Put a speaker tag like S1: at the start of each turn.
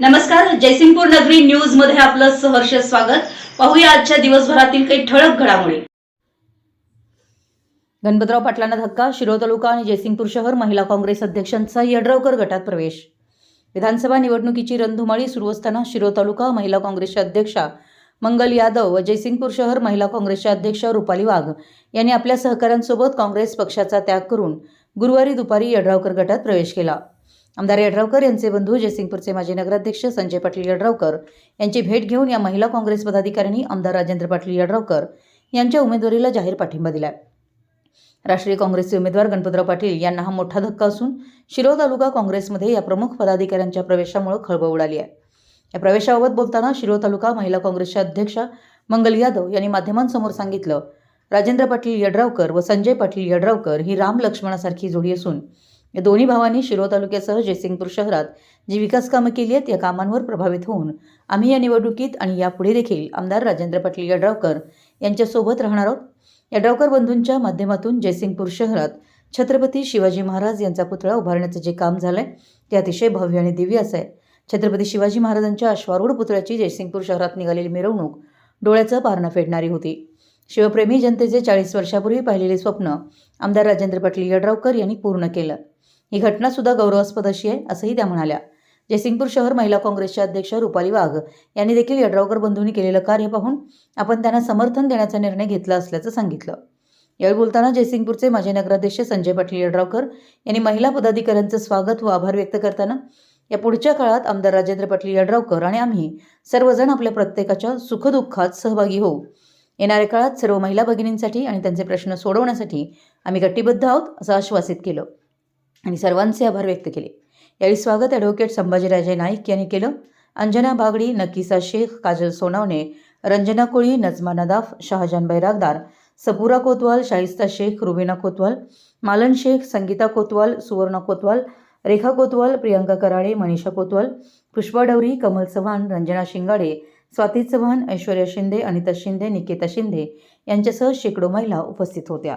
S1: नमस्कार जयसिंगपूर नगरी न्यूजमध्ये आपलं सहर्ष स्वागत. पाहूया आजच्या दिवसभरातील काही ठळक घडामोडी. गणपतराव पाटलांना धक्का शिरो तालुका आणि जयसिंगपूर शहर महिला काँग्रेस अध्यक्षांचा यड्रावकर गटात प्रवेश. विधानसभा निवडणुकीची रणधुमाळी सुरू असताना शिरो तालुका महिला काँग्रेसच्या अध्यक्षा मंगल यादव व जयसिंगपूर शहर महिला काँग्रेसच्या अध्यक्ष रुपाली वाघ यांनी आपल्या सहकाऱ्यांसोबत काँग्रेस पक्षाचा त्याग करून गुरुवारी दुपारी यड्रावकर गटात प्रवेश केला. आमदार यड्रावकर यांचे बंधू जयसिंगपूरचे माजी नगराध्यक्ष संजय पाटील यड्रावकर यांची भेट घेऊन या महिला काँग्रेस पदाधिकाऱ्यांनी आमदार राजेंद्र पाटील यड्रावकर यांच्या उमेदवारीला जाहीर पाठिंबा दिलाय. राष्ट्रीय काँग्रेसचे उमेदवार गणपतराव पाटील यांना हा मोठा धक्का असून शिरोळ तालुका काँग्रेसमध्ये या प्रमुख पदाधिकाऱ्यांच्या प्रवेशामुळे खळबळ उडाली आहे. या प्रवेशाबाबत बोलताना शिरोळ तालुका महिला काँग्रेसच्या अध्यक्षा मंगल यादव यांनी माध्यमांसमोर सांगितलं राजेंद्र पाटील यड्रावकर व संजय पाटील यड्रावकर ही राम लक्ष्मणासारखी जोडी असून या दोन्ही भावांनी शिरोळ तालुक्यासह जयसिंगपूर शहरात जी विकास कामं केली आहेत या कामांवर प्रभावित होऊन आम्ही या निवडणुकीत आणि यापुढे देखील आमदार राजेंद्र पाटील यड्रावकर यांच्यासोबत राहणार आहोत. यड्रावकर बंधूंच्या माध्यमातून जयसिंगपूर शहरात छत्रपती शिवाजी महाराज यांचा पुतळा उभारण्याचं जे काम झालं आहे ते अतिशय भव्य आणि दिव्य असं आहे. छत्रपती शिवाजी महाराजांच्या अश्वारूढ पुतळ्याची जयसिंगपूर शहरात निघालेली मिरवणूक डोळ्याचं पारणं फेडणारी होती. शिवप्रेमी जनतेचे चाळीस वर्षापूर्वी पाहिलेले स्वप्न आमदार राजेंद्र पाटील यड्रावकर यांनी पूर्ण केलं. ही घटनासुद्धा गौरवास्पद अशी आहे असंही त्या म्हणाल्या. जयसिंगपूर शहर महिला काँग्रेसच्या अध्यक्ष रुपाली वाघ यांनी देखील यड्रावकर बंधूंनी केलेलं कार्य पाहून आपण त्यांना समर्थन देण्याचा निर्णय घेतला असल्याचं सांगितलं. यावेळी बोलताना जयसिंगपूरचे माजी नगराध्यक्ष संजय पाटील यड्रावकर यांनी महिला पदाधिकाऱ्यांचं स्वागत व आभार व्यक्त करताना या पुढच्या काळात आमदार राजेंद्र पाटील यड्रावकर आणि आम्ही सर्वजण आपल्या प्रत्येकाच्या सुखदुःखात सहभागी होऊ. येणाऱ्या काळात सर्व महिला भगिनींसाठी आणि त्यांचे प्रश्न सोडवण्यासाठी आम्ही कटिबद्ध आहोत असं आश्वासित केलं. आणि सर्वांचे आभार व्यक्त केले. यावेळी स्वागत ॲडव्होकेट संभाजीराजे नाईक यांनी केलं. अंजना बागडी नकीसा शेख काजल सोनावणे रंजना कोळी नजमा नदाफ शहाजान बैरागदार सपुरा कोतवाल शाहिस्ता शेख रुबीना कोतवाल मालन शेख संगीता कोतवाल सुवर्णा कोतवाल रेखा कोतवाल प्रियंका कराळे मनीषा कोतवाल पुष्पा डवरी कमल चव्हाण रंजना शिंगाडे स्वाती चव्हाण ऐश्वर्या शिंदे अनिता शिंदे निकेता शिंदे यांच्यासह शेकडो महिला उपस्थित होत्या.